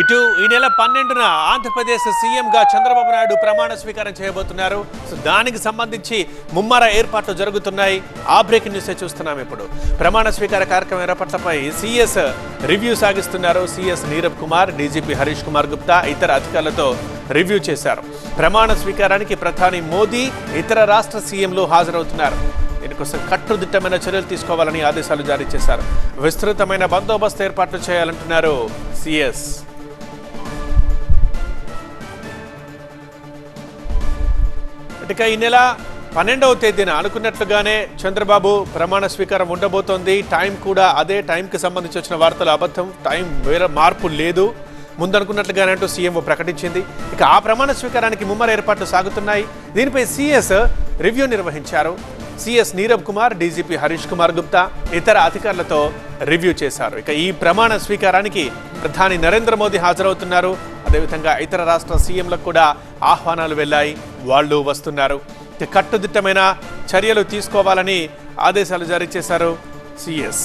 ఇటు ఈ నెల పన్నెండున ఆంధ్రప్రదేశ్ సీఎంగా చంద్రబాబు నాయుడు ప్రమాణ స్వీకారం చేయబోతున్నారు. దానికి సంబంధించి ముమ్మర ఏర్పాట్లు జరుగుతున్నాయి. ఆ బ్రేకింగ్ న్యూసే చూస్తున్నాం ఇప్పుడు. ప్రమాణ స్వీకార కార్యక్రమం ఏర్పాట్లపై సీఎస్ రివ్యూ సాగిస్తున్నారు. సీఎస్ నీరబ్ కుమార్ డీజీపీ హరీష్ కుమార్ గుప్తా ఇతర అధికారులతో రివ్యూ చేశారు. ప్రమాణ స్వీకారానికి ప్రధాని మోదీ ఇతర రాష్ట్ర సీఎంలు హాజరవుతున్నారు. దీనికోసం కట్టుదిట్టమైన చర్యలు తీసుకోవాలని ఆదేశాలు జారీ చేశారు. విస్తృతమైన బందోబస్తు ఏర్పాట్లు చేయాలంటున్నారు సిఎస్. ఇక ఈ నెల పన్నెండవ తేదీన అనుకున్నట్లుగానే చంద్రబాబు ప్రమాణ స్వీకారం ఉండబోతోంది. టైం కూడా అదే టైంకి సంబంధించి వచ్చిన వార్తలు అబద్ధం టైం వేరే మార్పు లేదు. ముందనుకున్నట్లుగానే అంటూ సీఎం ప్రకటించింది. ఇక ఆ ప్రమాణ స్వీకారానికి ముమ్మర ఏర్పాట్లు సాగుతున్నాయి. దీనిపై సీఎస్ రివ్యూ నిర్వహించారు. సిఎస్ నీరబ్ కుమార్ డీజీపీ హరీష్ కుమార్ గుప్తా ఇతర అధికారులతో రివ్యూ చేశారు. ఇక ఈ ప్రమాణ స్వీకారానికి ప్రధాని నరేంద్ర మోదీ హాజరవుతున్నారు. అదేవిధంగా ఇతర రాష్ట్ర సీఎంలకు కూడా ఆహ్వానాలు వెళ్ళాయి. వాళ్ళు వస్తున్నారు. కట్టుదిట్టమైన చర్యలు తీసుకోవాలని ఆదేశాలు జారీ చేశారు. సిఎస్